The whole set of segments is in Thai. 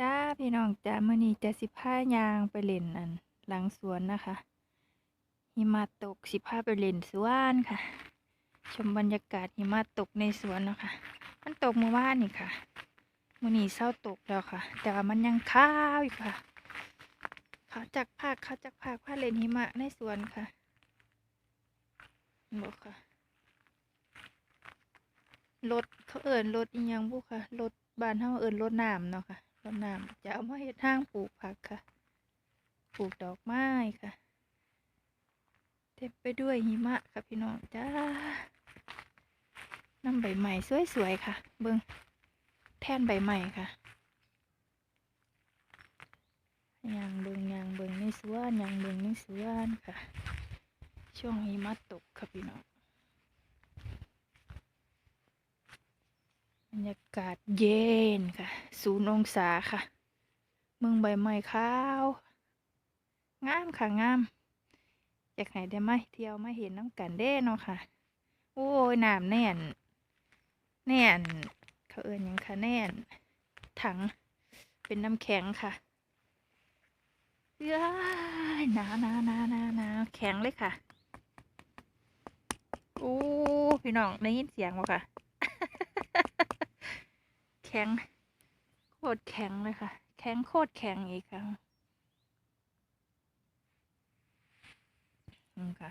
จ้าพี่น้องจ้ามื้อนี้จะสิพายางไปเล่นอัน หลังสวนนะคะหิมะตกสิพาไปเล่นสวนค่ะ ชมบรรยากาศหิมะตกในสวนนะคะ มันตกเมื่อวานนี่ค่ะมื้อนี้เศร้าตกแล้วค่ะ แต่ว่ามันยังค้าวอยู่ค่ะเขาจักภาคเขาจักภาคพาเล่นหิมะในสวนค่ะบอกค่ะรถเขาเอิ้นรถอีหยังบุค่ะรถบ้านเฮาเอิ้นรถน้ำเนาะค่ะ รถน้ำจะเอามาเฮ็ดทางปลูกผักค่ะ ปลูกดอกไม้ค่ะ เต็มไปด้วยหิมะค่ะพี่น้องจ้าน้ำใบใหม่สวยๆค่ะ เบิงแท่นใบใหม่ค่ะยางเบิงยางเบิงในสวนยางเบิงในสวนค่ะ ช่วงหิมะตกค่ะพี่น้องบรรยากาศเย็นค่ะศูนย์องศาค่ะ เมืองใบไม้ขาว งามค่ะงาม อยากให้ได้ไหมเที่ยวมาเห็นน้ำกันเด้เนาะค่ะ โอ้ยน้ำแน่น แน่น เขาเอิญยังค่ะแน่น ถังเป็นน้ำแข็งค่ะเอ้ยหนาวหนาวหนาวหนาวหนาแข็งเลยค่ะ โอ้พี่น้องได้ยินเสียงบ่ค่ะ ข็ง โคตรแข็งเลยค่ะ แข็งโคตรแข็งอีกค่ะอืมค่ะ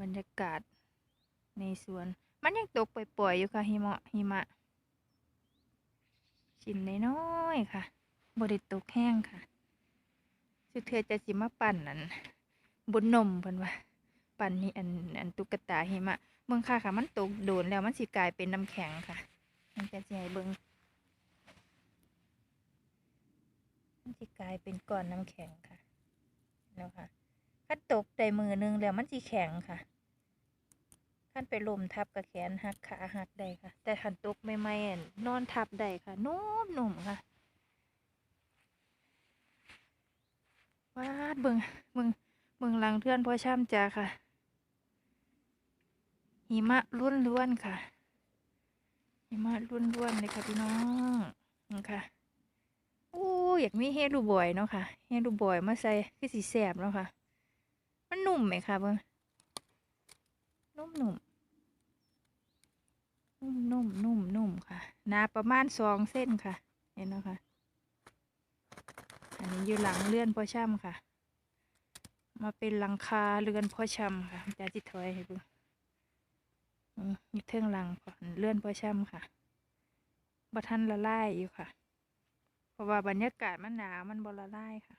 บรรยากาศในสวน มันยังตกปล่อยๆอยู่ค่ะหิมะหิมะชิ้นน้อยๆค่ะบริตกแห้งค่ะ สุดเธอจะสิมาปั่นอันบนนมเพิ่นว่า ปั่นนี่อันอันตุ๊กตาหิมะเมืองค่ะค่ะ มันตกโดนแล้วมันสิกลายเป็นน้ำแข็งค่ะ มันจะสิให้เบิ่งมันสิกลายเป็นก้อนน้ำแข็งค่ะแล้วค่ะขั้นตกได้มือหนึงแล้วมันสีแข็งค่ะขั้นไปลมทับกับแขนหักขาหักได้ค่ะ แต่ขันตกไม่ไม่ๆอั่นอนทับได้ค่ะนุ่มหนุ่มค่ะวาดเบิงเบิงเบิงหลังเทือนพ่อช่ำจ้าค่ะหิมะล้วนล้วนๆค่ะ หิมะล้วนๆเลยค่ะพี่น้องนี่ค่ะโอ้ยอยากมีเฮดดูบอยเนาะค่ะเฮดดูบอยมาใส่คือสีแสบเนาะค่ะ มันนุ่มไหมคะเบิ้งนุ่มนุ่มนุ่มนุ่มนุ่มนุ่มค่ะหนาประมาณสองเส้นค่ะ เห็นไหมคะอันนี้อยู่หลังเลื่อนพ่อช่ำค่ะ มาเป็นหลังคาเรือนพ่อช่ำค่ะจะจิตถอยให้เบิ้ง มอยู่เทิงลังพ่อนเลื่อนพ่อช่ำค่ะบัทันละลายอยู่ค่ะ เพราะว่าบรรยากาศมันหนาวมันบละลายค่ะ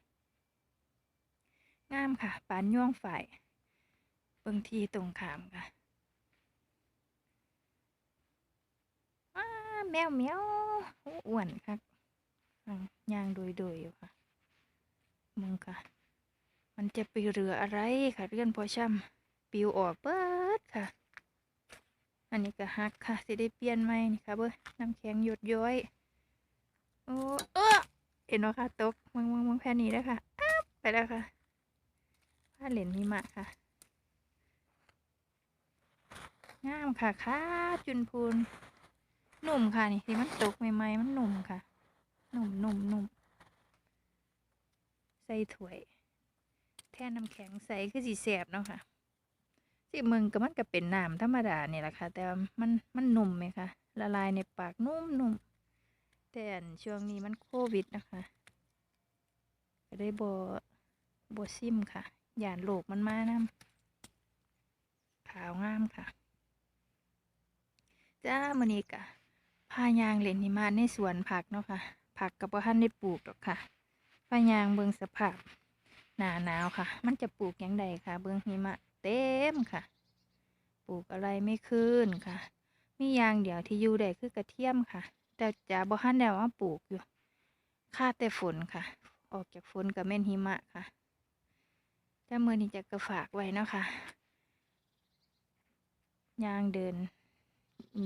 งามค่ะปานย่วงฝ่ายบิ่งทีตรงขามค่ะแมวแมวอ้วนค่ะย่างโดยโดยอยู่ค่ะ มึงค่ะ มันจะไปเรืออะไรค่ะ เรื่อนพอช่ำปิวออกเบิดค่ะ อันนี้ก็ฮักค่ะสิได้เปลี่ยนไหมนี่ค่ะเบิ้น้ำแข็งหยดย้อยโอ้เออเห็นไหมค่ะตกมึงมึงมึงแค่นี้แล้วค่ะไปแล้วค่ะผ้าเหรียญหิมะค่ะงามค่ะค่ะจุนพูนหนุ่มค่ะนี่ที่มันตกใหม่ๆมันหนุ่มค่ะ หนุ่มหนุ่มหนุ่มใส่ถ้วย แท่น้ำแข็งใส่คือสีแสบเนาะค่ะ สิมึงก็มันก็เป็นน้ำธรรมดาเนี่ยแหละค่ะ แต่มันมันนุ่มไหมคะละลายในปากนุ่มนุ่มแต่ช่วงนี้มันโควิดนะคะก็ได้บอบซิมค่ะหยานโลกมันมานำขาวงามค่ะ จ้ามือนี้กะพายางเล่นหิมะในสวนผักเนาะค่ะ ผักกับพ่ท่านได้ปลูกหรอกค่ะพายางเบิงสภาพหนาหนาวค่ะ มันจะปลูกยังใดค่ะ เบิงหิมะ เต็มค่ะ ปลูกอะไรไม่ขึ้นค่ะ มีอยางเดียวที่อยู่ได้คือกระเทียมค่ะ แต่จะบ่ทันได้วว่าปลูกอยู่ค่าแต่ฝนค่ะ ออกจากฝนกับแม่นหิมะค่ะแต่มือนี้จะกระฝากไว้นะคะยางเดิน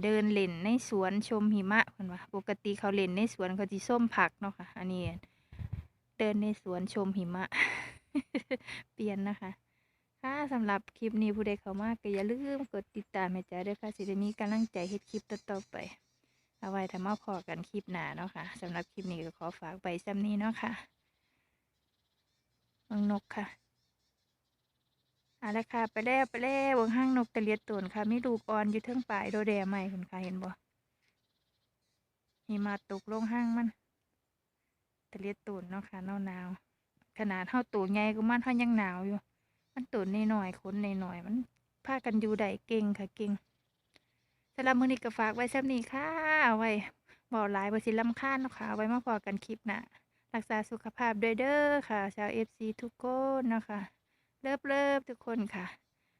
เดินเล่นในสวนชมหิมะเพิ่นว่าปกติเขาเล่นในสวนเขาสิส้มผักเนาะค่ะ อันนี้เดินในสวนชมหิมะ เปลี่ยนนะคะ ค่ะสำหรับคลิปนี้ผู้ใดเข้ามาก็อย่าลืมกดติดตามให้จ้าด้วยค่ะสิได้มีกำลังใจเฮ็ดคลิปต่อๆไป เอาไว้ถ้ามาพอกันคลิปหน้าเนาะค่ะสำหรับคลิปนี้ก็ขอฝากไปซ้ำนี้เนาะค่ะเมืองนกค่ะเอาละค่ะ ไปแล้วไปแล้วเบงห้างนกตะเลียดตนค่ะมีลูกอ่อนอยู่เทิงปลายโดแดใหม่คุณค่ะเห็นบ่หิมาตกลงห้างมันตะเลียดตนเนาะค่ะหนาวหนาวขนาดเท่าตัวใหญ่ก็มันเท่ายังหนาวอยู่ มันตัวน้อยๆขนน้อยๆมันพากันอยู่ได้เก่งค่ะเก่งสำหรับมือนี้ก็ฝากไว้ซ้ำนี้ค่ะ ไว้บอกหลายบสิลำค้าญเนะคะ ไว้มาพอกันคลิปหนะรักษาสุขภาพด้วยเด้อค่ะ ชาวเอฟซีทุกคนนะคะ เลิฟเลิฟทุกคนค่ะ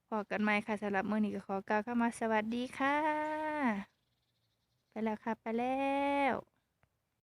พอกันใหม่ค่ะสำหรับมือนี้ก็ขอกล่าวเข้ามาสวัสดีค่ะ ไปแล้วค่ะ ไปแล้ว